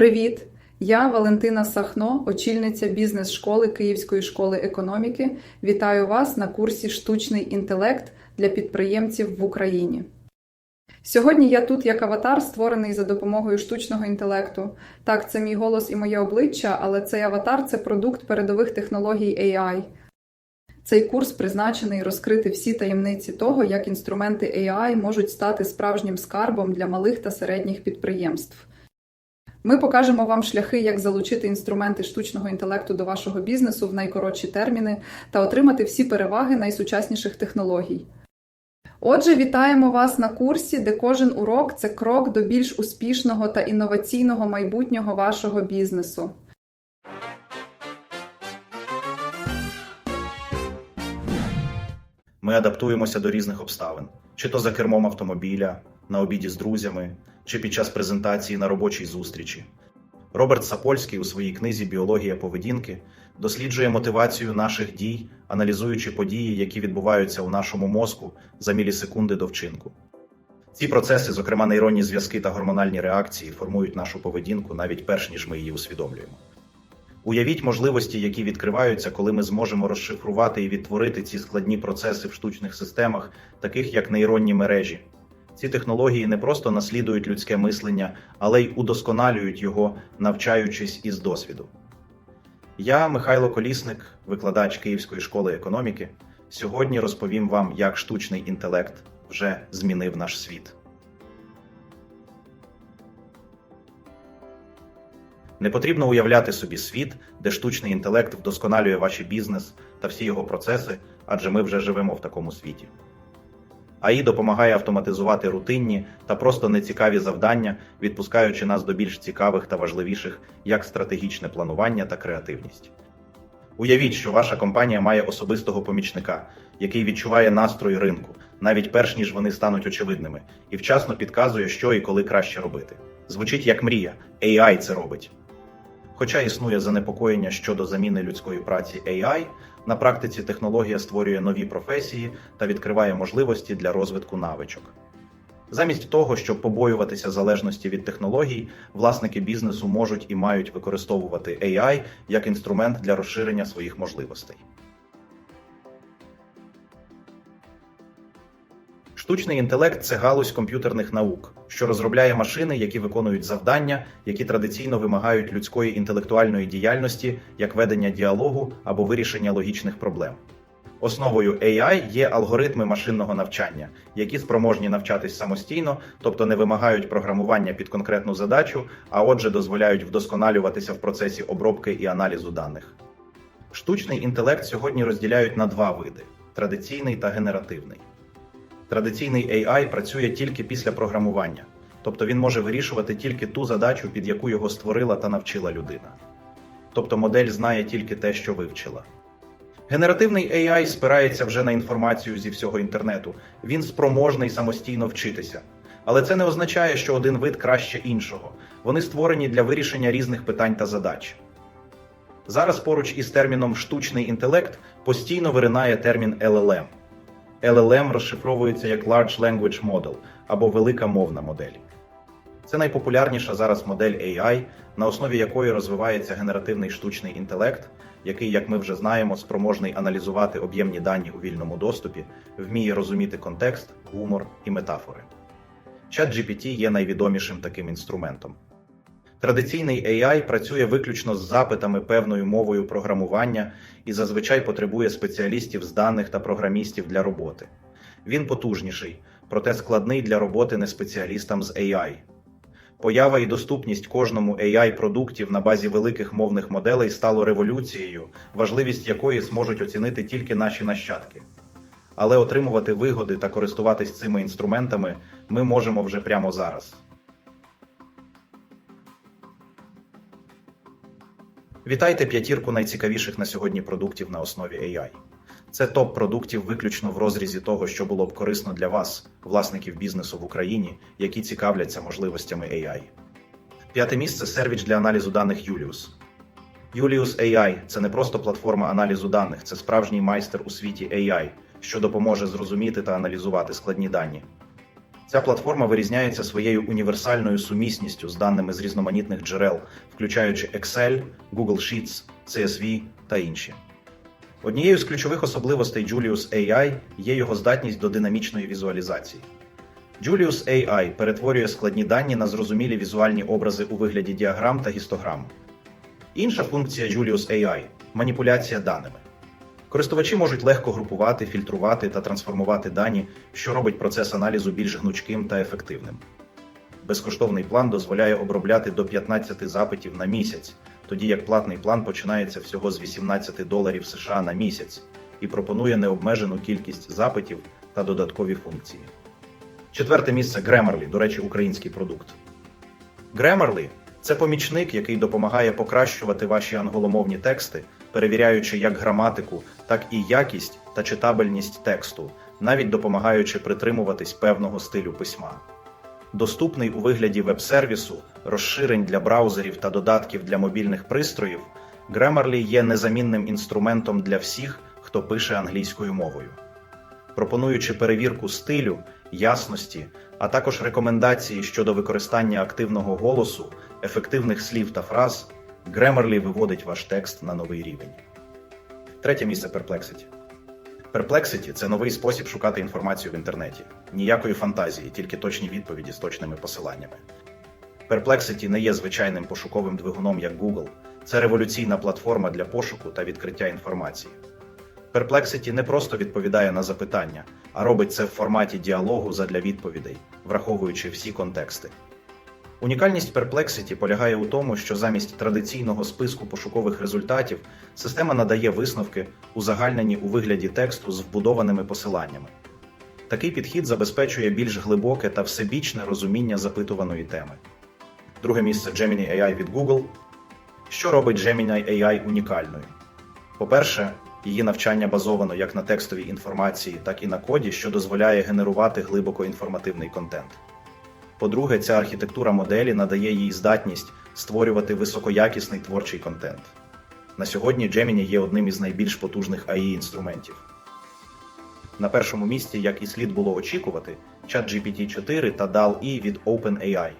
Привіт! Я Валентина Сахно, очільниця бізнес-школи Київської школи економіки. Вітаю вас на курсі Штучний інтелект для підприємців в Україні. Сьогодні я тут як аватар, створений за допомогою штучного інтелекту. Так, це мій голос і моє обличчя, але цей аватар це продукт передових технологій AI. Цей курс призначений розкрити всі таємниці того, як інструменти AI можуть стати справжнім скарбом для малих та середніх підприємств. Ми покажемо вам шляхи, як залучити інструменти штучного інтелекту до вашого бізнесу в найкоротші терміни та отримати всі переваги найсучасніших технологій. Отже, вітаємо вас на курсі, де кожен урок це крок до більш успішного та інноваційного майбутнього вашого бізнесу. Ми адаптуємося до різних обставин, чи то за кермом автомобіля, на обіді з друзями, чи під час презентації на робочій зустрічі. Роберт Сапольський у своїй книзі Біологія поведінки досліджує мотивацію наших дій, аналізуючи події, які відбуваються у нашому мозку за мілісекунди до вчинку. Ці процеси, зокрема нейронні зв'язки та гормональні реакції, формують нашу поведінку навіть перш ніж ми її усвідомлюємо. Уявіть можливості, які відкриваються, коли ми зможемо розшифрувати і відтворити ці складні процеси в штучних системах, таких як нейронні мережі. Ці технології не просто наслідують людське мислення, але й удосконалюють його, навчаючись із досвіду. Я, Михайло Колісник, викладач Київської школи економіки, сьогодні розповім вам, як штучний інтелект вже змінив наш світ. Не потрібно уявляти собі світ, де штучний інтелект вдосконалює ваш бізнес та всі його процеси, адже ми вже живемо в такому світі. АІ допомагає автоматизувати рутинні та просто нецікаві завдання, відпускаючи нас до більш цікавих та важливіших, як стратегічне планування та креативність. Уявіть, що ваша компанія має особистого помічника, який відчуває настрої ринку, навіть перш ніж вони стануть очевидними, і вчасно підказує, що і коли краще робити. Звучить як мрія, AI це робить. Хоча існує занепокоєння щодо заміни людської праці AI, на практиці технологія створює нові професії та відкриває можливості для розвитку навичок. Замість того, щоб побоюватися залежності від технологій, власники бізнесу можуть і мають використовувати AI як інструмент для розширення своїх можливостей. Штучний інтелект це галузь комп'ютерних наук, що розробляє машини, які виконують завдання, які традиційно вимагають людської інтелектуальної діяльності, як ведення діалогу або вирішення логічних проблем. Основою AI є алгоритми машинного навчання, які спроможні навчатись самостійно, тобто не вимагають програмування під конкретну задачу, а отже, дозволяють вдосконалюватися в процесі обробки і аналізу даних. Штучний інтелект сьогодні розділяють на два види: традиційний та генеративний. Традиційний AI працює тільки після програмування, тобто він може вирішувати тільки ту задачу, під яку його створила та навчила людина. Тобто модель знає тільки те, що вивчила. Генеративний AI спирається вже на інформацію зі всього інтернету, він спроможний самостійно вчитися. Але це не означає, що один вид краще іншого. Вони створені для вирішення різних питань та задач. Зараз поруч із терміном штучний інтелект постійно виринає термін LLM. LLM розшифровується як Large Language Model або велика мовна модель. Це найпопулярніша зараз модель AI, на основі якої розвивається генеративний штучний інтелект, який, як ми вже знаємо, спроможний аналізувати об'ємні дані у вільному доступі, вміє розуміти контекст, гумор і метафори. ChatGPT є найвідомішим таким інструментом. Традиційний AI працює виключно з запитами певною мовою програмування і зазвичай потребує спеціалістів з даних та програмістів для роботи. Він потужніший, проте складний для роботи не спеціалістам з AI. Поява і доступність кожному AI продуктів на базі великих мовних моделей стало революцією, важливість якої зможуть оцінити тільки наші нащадки. Але отримувати вигоди та користуватись цими інструментами ми можемо вже прямо зараз. Вітайте п'ятірку найцікавіших на сьогодні продуктів на основі AI. Це топ продуктів виключно в розрізі того, що було б корисно для вас, власників бізнесу в Україні, які цікавляться можливостями AI. П'яте місце сервіч для аналізу даних Julius. Julius AI – це не просто платформа аналізу даних, це справжній майстер у світі AI, що допоможе зрозуміти та аналізувати складні дані. Ця платформа вирізняється своєю універсальною сумісністю з даними з різноманітних джерел, включаючи Excel, Google Sheets, CSV та інші. Однією з ключових особливостей Julius AI є його здатність до динамічної візуалізації. Julius AI перетворює складні дані на зрозумілі візуальні образи у вигляді діаграм та гістограм. Інша функція Julius AI маніпуляція даними. Користувачі можуть легко групувати, фільтрувати та трансформувати дані, що робить процес аналізу більш гнучким та ефективним. Безкоштовний план дозволяє обробляти до 15 запитів на місяць, тоді як платний план починається всього з 18 доларів США на місяць і пропонує необмежену кількість запитів та додаткові функції. Четверте місце Grammarly, до речі, український продукт. Grammarly – це помічник, який допомагає покращувати ваші англомовні тексти, перевіряючи як граматику, так і якість та читабельність тексту, навіть допомагаючи притримуватись певного стилю письма. Доступний у вигляді веб-сервісу, розширень для браузерів та додатків для мобільних пристроїв, Grammarly є незамінним інструментом для всіх, хто пише англійською мовою. Пропонуючи перевірку стилю, ясності, а також рекомендації щодо використання активного голосу, ефективних слів та фраз, Grammarly виводить ваш текст на новий рівень. Третє місце Perplexity. Perplexity – це новий спосіб шукати інформацію в інтернеті. Ніякої фантазії, тільки точні відповіді з точними посиланнями. Perplexity не є звичайним пошуковим двигуном як Google. Це революційна платформа для пошуку та відкриття інформації. Perplexity не просто відповідає на запитання, а робить це в форматі діалогу задля відповідей, враховуючи всі контексти. Унікальність Perplexity полягає у тому, що замість традиційного списку пошукових результатів система надає висновки, узагальнені у вигляді тексту з вбудованими посиланнями. Такий підхід забезпечує більш глибоке та всебічне розуміння запитуваної теми. Друге місце Gemini AI від Google. Що робить Gemini AI унікальною? По-перше, її навчання базовано як на текстовій інформації, так і на коді, що дозволяє генерувати глибоко інформативний контент. По-друге, ця архітектура моделі надає їй здатність створювати високоякісний творчий контент. На сьогодні Gemini є одним із найбільш потужних AI інструментів. На першому місці, як і слід було очікувати, ChatGPT 4 та DAL-E від OpenAI.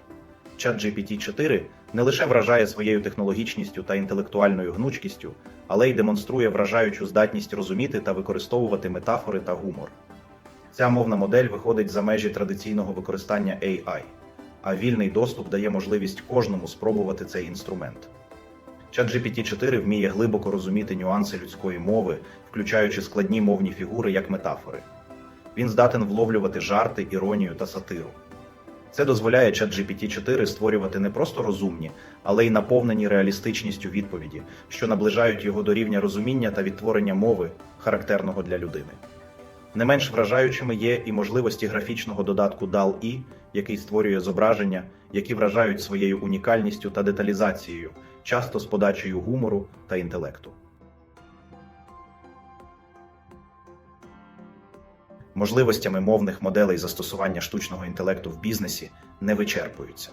ChatGPT 4 не лише вражає своєю технологічністю та інтелектуальною гнучкістю, але й демонструє вражаючу здатність розуміти та використовувати метафори та гумор. Ця мовна модель виходить за межі традиційного використання AI, а вільний доступ дає можливість кожному спробувати цей інструмент. ChatGPT 4 вміє глибоко розуміти нюанси людської мови, включаючи складні мовні фігури як метафори. Він здатен вловлювати жарти, іронію та сатиру. Це дозволяє ChatGPT 4 створювати не просто розумні, але й наповнені реалістичністю відповіді, що наближають його до рівня розуміння та відтворення мови, характерного для людини. Не менш вражаючими є і можливості графічного додатку DAL-E, який створює зображення, які вражають своєю унікальністю та деталізацією, часто з подачею гумору та інтелекту. Можливостями мовних моделей застосування штучного інтелекту в бізнесі не вичерпуються.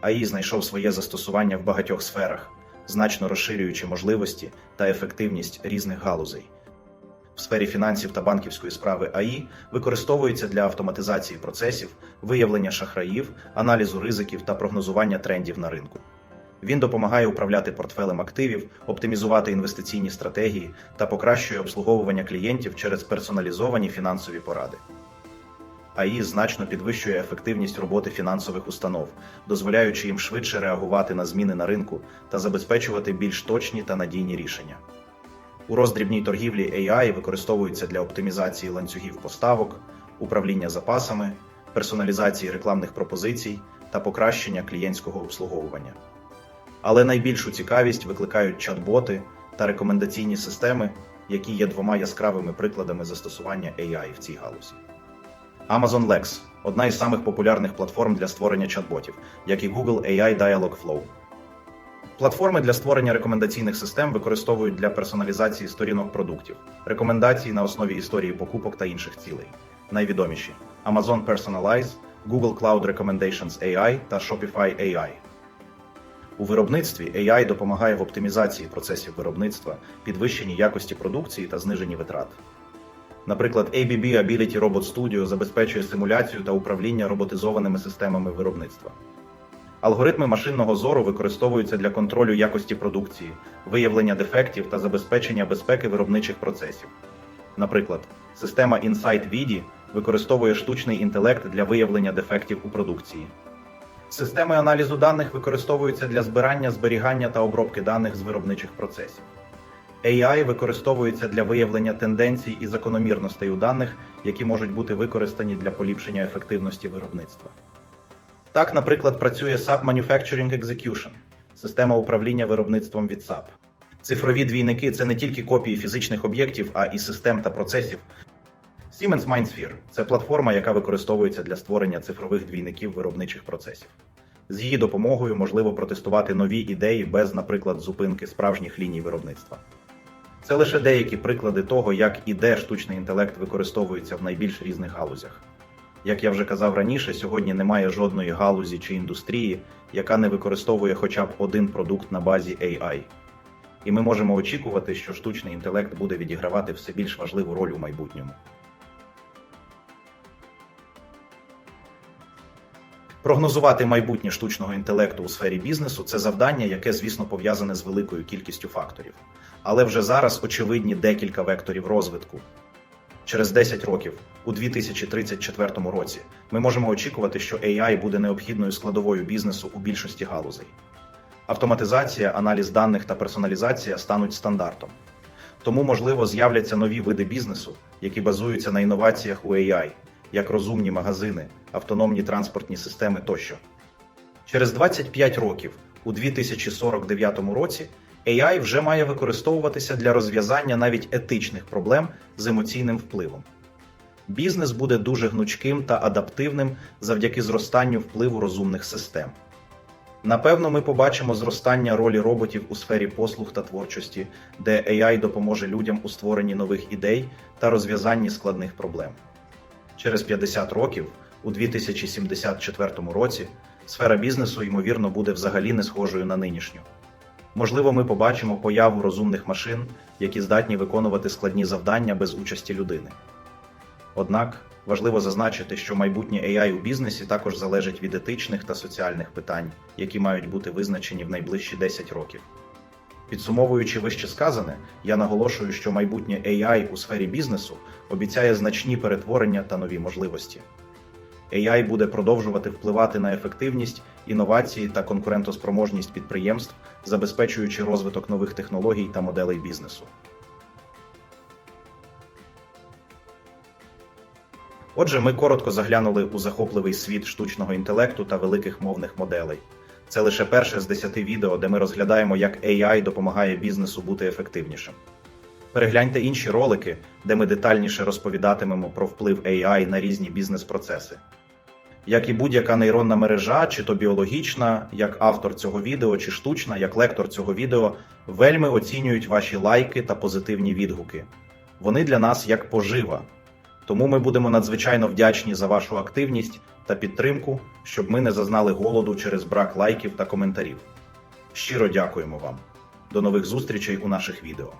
АІ знайшов своє застосування в багатьох сферах, значно розширюючи можливості та ефективність різних галузей. В сфері фінансів та банківської справи АІ використовується для автоматизації процесів, виявлення шахраїв, аналізу ризиків та прогнозування трендів на ринку. Він допомагає управляти портфелем активів, оптимізувати інвестиційні стратегії та покращує обслуговування клієнтів через персоналізовані фінансові поради. АІ значно підвищує ефективність роботи фінансових установ, дозволяючи їм швидше реагувати на зміни на ринку та забезпечувати більш точні та надійні рішення. У роздрібній торгівлі AI використовується для оптимізації ланцюгів поставок, управління запасами, персоналізації рекламних пропозицій та покращення клієнтського обслуговування. Але найбільшу цікавість викликають чат-боти та рекомендаційні системи, які є двома яскравими прикладами застосування AI в цій галузі. Amazon Lex одна із самих популярних платформ для створення чат-ботів, як і Google AI Dialogflow. Платформи для створення рекомендаційних систем використовують для персоналізації сторінок продуктів, рекомендацій на основі історії покупок та інших цілей. Найвідоміші Amazon Personalize, Google Cloud Recommendations AI та Shopify AI. У виробництві AI допомагає в оптимізації процесів виробництва, підвищенні якості продукції та зниженні витрат. Наприклад, ABB Ability Robot Studio забезпечує симуляцію та управління роботизованими системами виробництва. Алгоритми машинного зору використовуються для контролю якості продукції, виявлення дефектів та забезпечення безпеки виробничих процесів. Наприклад, система Insight VIDI використовує штучний інтелект для виявлення дефектів у продукції. Системи аналізу даних використовуються для збирання, зберігання та обробки даних з виробничих процесів. AI використовується для виявлення тенденцій і закономірностей у даних, які можуть бути використані для поліпшення ефективності виробництва. Так, наприклад, працює SAP Manufacturing Execution – система управління виробництвом від SAP. Цифрові двійники це не тільки копії фізичних об'єктів, а і систем та процесів. Siemens MindSphere – це платформа, яка використовується для створення цифрових двійників виробничих процесів. З її допомогою можливо протестувати нові ідеї без, наприклад, зупинки справжніх ліній виробництва. Це лише деякі приклади того, як і де штучний інтелект використовується в найбільш різних галузях. Як я вже казав раніше, сьогодні немає жодної галузі чи індустрії, яка не використовує хоча б один продукт на базі AI. І ми можемо очікувати, що штучний інтелект буде відігравати все більш важливу роль у майбутньому. Прогнозувати майбутнє штучного інтелекту у сфері бізнесу це завдання, яке, звісно, пов'язане з великою кількістю факторів. Але вже зараз очевидні декілька векторів розвитку. Через 10 років, у 2034 році, ми можемо очікувати, що AI буде необхідною складовою бізнесу у більшості галузей. Автоматизація, аналіз даних та персоналізація стануть стандартом. Тому, можливо, з'являться нові види бізнесу, які базуються на інноваціях у AI, як розумні магазини, автономні транспортні системи тощо. Через 25 років, у 2049 році, AI вже має використовуватися для розв'язання навіть етичних проблем з емоційним впливом. Бізнес буде дуже гнучким та адаптивним завдяки зростанню впливу розумних систем. Напевно, ми побачимо зростання ролі роботів у сфері послуг та творчості, де AI допоможе людям у створенні нових ідей та розв'язанні складних проблем. Через 50 років, у 2074 році, сфера бізнесу, ймовірно, буде взагалі не схожою на нинішню. Можливо, ми побачимо появу розумних машин, які здатні виконувати складні завдання без участі людини. Однак важливо зазначити, що майбутнє AI у бізнесі також залежить від етичних та соціальних питань, які мають бути визначені в найближчі 10 років. Підсумовуючи вище сказане, я наголошую, що майбутнє AI у сфері бізнесу обіцяє значні перетворення та нові можливості. AI буде продовжувати впливати на ефективність, інновації та конкурентоспроможність підприємств, забезпечуючи розвиток нових технологій та моделей бізнесу. Отже, ми коротко заглянули у захопливий світ штучного інтелекту та великих мовних моделей. Це лише перше з десяти відео, де ми розглядаємо, як AI допомагає бізнесу бути ефективнішим. Перегляньте інші ролики, де ми детальніше розповідатимемо про вплив AI на різні бізнес-процеси. Як і будь-яка нейронна мережа, чи то біологічна, як автор цього відео, чи штучна, як лектор цього відео, вельми оцінюють ваші лайки та позитивні відгуки. Вони для нас як пожива. Тому ми будемо надзвичайно вдячні за вашу активність та підтримку, щоб ми не зазнали голоду через брак лайків та коментарів. Щиро дякуємо вам. До нових зустрічей у наших відео.